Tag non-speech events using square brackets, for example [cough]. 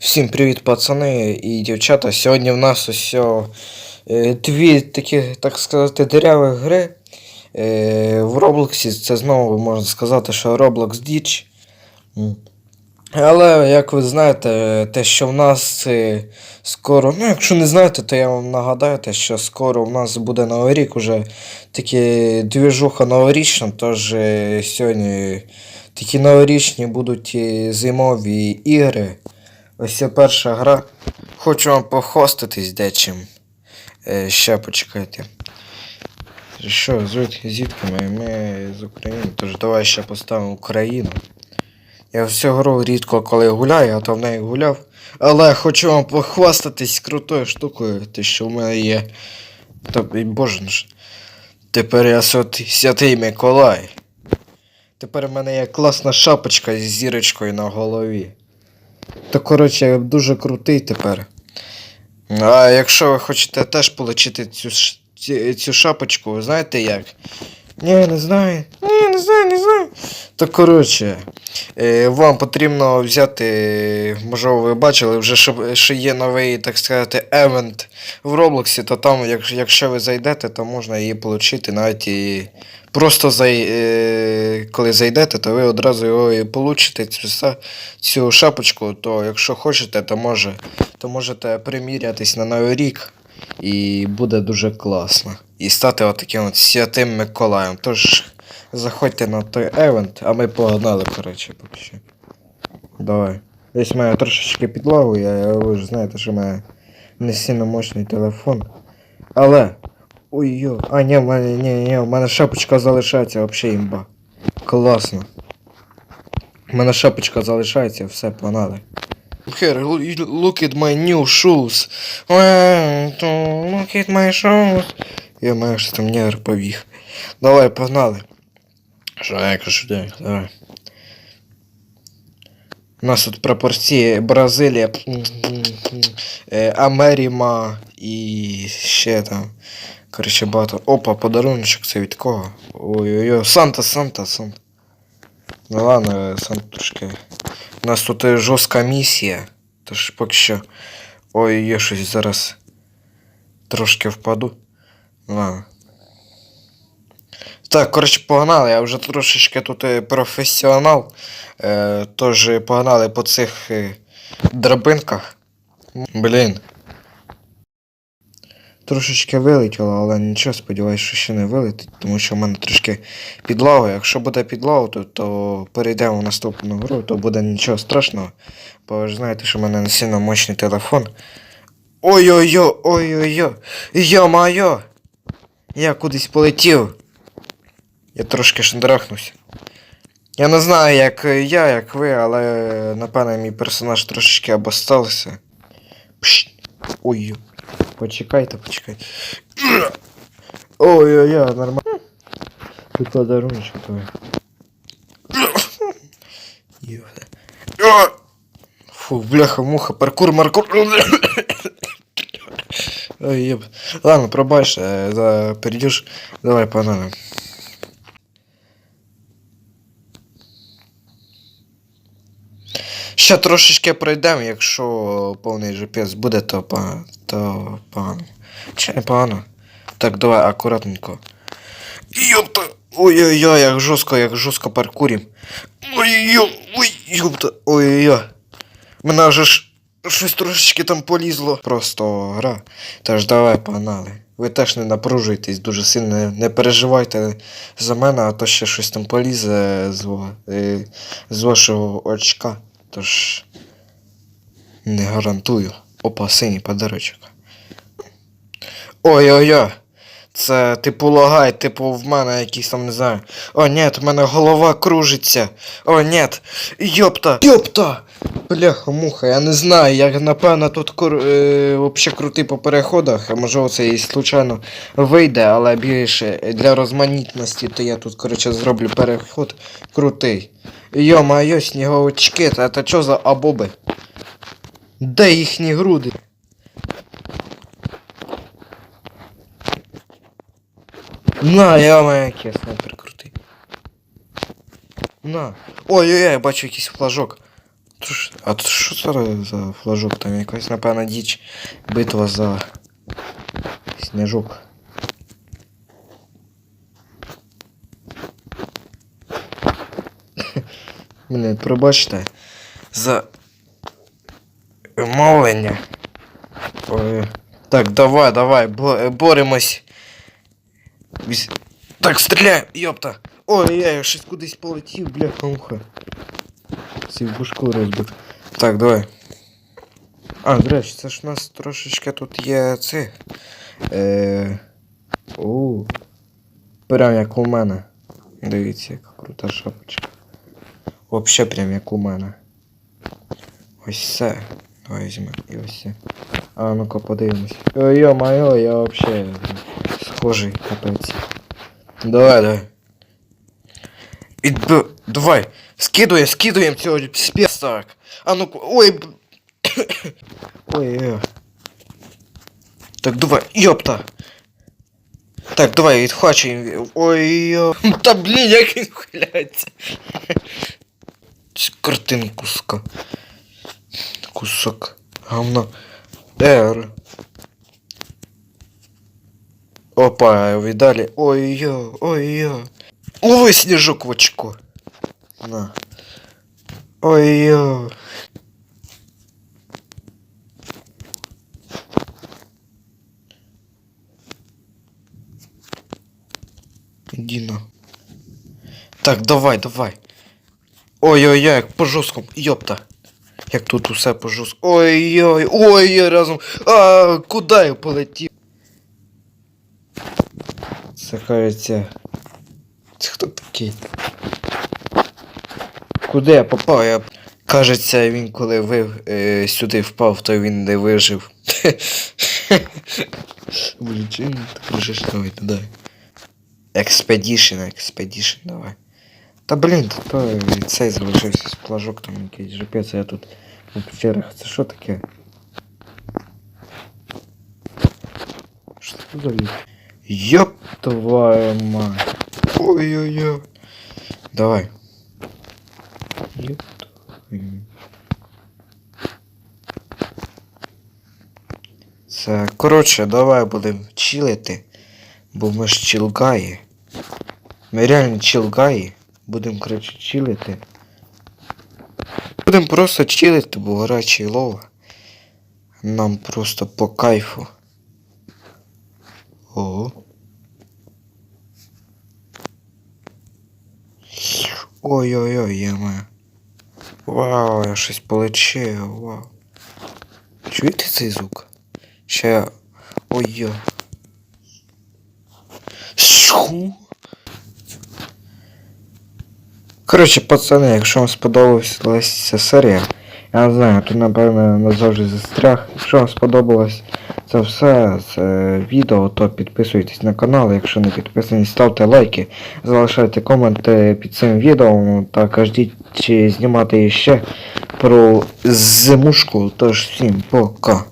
Всім привіт, пацани і дівчата. Сьогодні в нас ось е, дві такі, так сказати, дереві гри. Е, в Роблоксі це знову можна сказати, що Roblox Діч. Але, як ви знаєте, те, що в нас е, скоро. Ну, якщо не знаєте, то я вам нагадаю, те, що скоро в нас буде Новий рік, уже такі двіжуха новорічна, тож сьогодні такі новорічні будуть зимові ігри. Ось це перша гра. Хочу вам похвастатись дечим. Е, ще почекайте. Що, звідки ми? Ми з України, тож давай ще поставимо Україну. Я всю гру рідко коли гуляю, а то в неї гуляв. Але хочу вам похвастатись крутою штукою, те, що в мене є. Та, і боже ж. Тепер я святий Миколай. Тепер в мене є класна шапочка з зірочкою на голові. То, коротше, я дуже крутий тепер. А якщо ви хочете теж отримати цю, цю шапочку, знаєте як? Ні, не знаю. Ні, не знаю, не знаю. То коротше, е, вам потрібно взяти, можливо, ви бачили, вже що є новий, так сказати, евент в Роблоксі, то там, якщо ви зайдете, то можна її отримати навіть і просто зай, е, коли зайдете, то ви одразу його і получите цю, цю шапочку, то якщо хочете, то може, то можете примірятись на Новий рік. І буде дуже класно. І стати отаким от святим Миколаєм. Тож заходьте на той евент, а ми погнали, коротше, поки що. Давай. Ось маю трошечки підлагу, я, ви ж знаєте, що мене не сильно мощний телефон. Але. Ой йо. А, ні, в мене, ні, ні, в мене шапочка залишається, взагалі імба. Класно. У мене шапочка залишається, все, погнали. Here, look at my new shoes. Look at my shoes. Я маю що там негр побіг. Давай, погнали. Кажу, дай, давай. У нас тут пропорції Бразилія, е, Америма і ще там. Коротше, багато. Опа, подаруночок це від кого? Ой-ой-ой, Санта, Санта, Санта. Ну ладно, Санта трошки. У нас тут е, жорстка місія. Тож поки що. Ой, я щось зараз трошки впаду. Ладно. Так, коротше, погнали. Я вже трошечки тут е, професіонал. Е, тож погнали по цих драбинках. Блін. Трошечки вилетіло, але нічого, сподіваюся, що ще не вилетить, тому що в мене трошки підлога. Якщо буде підлога, то, то перейдемо в наступну гру, то буде нічого страшного. Бо ви ж знаєте, що в мене не сильно мощний телефон. Ой-ой-ой, ой-ой-ой, йо-майо! Я кудись полетів. Я трошки шандрахнувся. Я не знаю, як я, як ви, але напевно мій персонаж трошечки обостався. Пш. Ой. Почекайте, почекайте. Ой-ой-ой, нормально. Тут подаруночок твой. Фу, бляха-муха, паркур, маркур. Ой, еб. Ладно, пробач, э, за перейдешь. Давай, погнали. Ще трошечки пройдемо, якщо повний GPS буде, то погано. То погано. Чи не погано? Так, давай акуратненько. Йопта! Ой-ой-ой, як жорстко, як жорстко паркурім. Ой-ой-ой, ой, йопта, ой-ой-ой. Мене вже ж щось трошечки там полізло. Просто гра. Тож давай, погнали. Ви теж не напружуйтесь дуже сильно, не переживайте за мене, а то ще щось там полізе з, е, з вашого очка. Тож не гарантую. Опа, подарочок. Ой-ой-ой. Це типу лагай, типу в мене якийсь там не знаю. О, ні, в мене голова кружиться. О, ні. Йопта! Йопта! Бляха, муха, я не знаю, я напевно тут кур... е, вообще крутий по переходах, а можливо це і случайно вийде, але більше для розманітності, то я тут, коротше, зроблю переход крутий. Йо-майо, сніговички, та це що за абоби? Де їхні груди? На, я моя який снайпер крутий. На. Ой-ой-ой, я бачу якийсь флажок. А то що це за флажок? Там якась, напевно, діч битва за сніжок. Мене [laughs] пробачте за мовлення. Так, давай, давай, бо- боремось. Так, стріляй, йопта. Ой, я щось кудись полетів, бляха муха. Всі в бушку розбив. Так, давай. А, до речі, це ж у нас трошечки тут є цих. Е... У. Прям як у мене. Дивіться, яка крута шапочка. Вообще прям як у мене. Ось це. Давай візьмемо. І ось це. А ну-ка подивимось. Ой, йо-моє, я вообще схожий, капець. Давай, давай. Відб... Давай. Скидує, скидуємо цього спецак. А ну ой. б- [coughs] Ой, ой. Так, давай, йопта. Так, давай, відхвачуємо. Ой, йо. Та блін, як він хиляється. Це Картин куска. Кусок. Говно. Р. Опа, видали. Ой-ё, ой-ё. Лови сніжок в очко. На. Ой-ё. Іди на. Так, давай, давай. Ой-ой-ой, як по жорсткому. Йопта. Як тут усе по жорсткому. Ой-ой, ой, я разом. А, куди я полетів? Це кажеться. Це хто такий? Куди я попав? Я... Кажеться, він коли ви е, сюди впав, то він не вижив. [laughs] Блін, чим так лежиш? Давай, давай. Expedition, Expedition, давай. Та блін, то, цей залишився з плажок там якийсь жопець, а я тут у печерах. Це що таке? Що це за Ёб твою мать. Ой-ой-ой. Давай. Ёб твою. Це, коротше, давай будемо чилити, бо ми ж чилгаї. Ми реально чилгаї. Будемо, коротше, чилити. Будемо просто чилити, бо гарячий лова. Нам просто по кайфу. Ого. Ой-ой-ой, я маю. Вау, я щось полечив, вау. Чуєте цей звук? Ще. Ой-ой. Коротше, пацани, якщо вам сподобалась ця серія, я не знаю, тут напевно назавжди застряг. Якщо вам сподобалось це все, з відео, то підписуйтесь на канал. Якщо не підписані, ставте лайки, залишайте коменти під цим відео та кажіть, чи знімати ще про зимушку. Тож всім пока.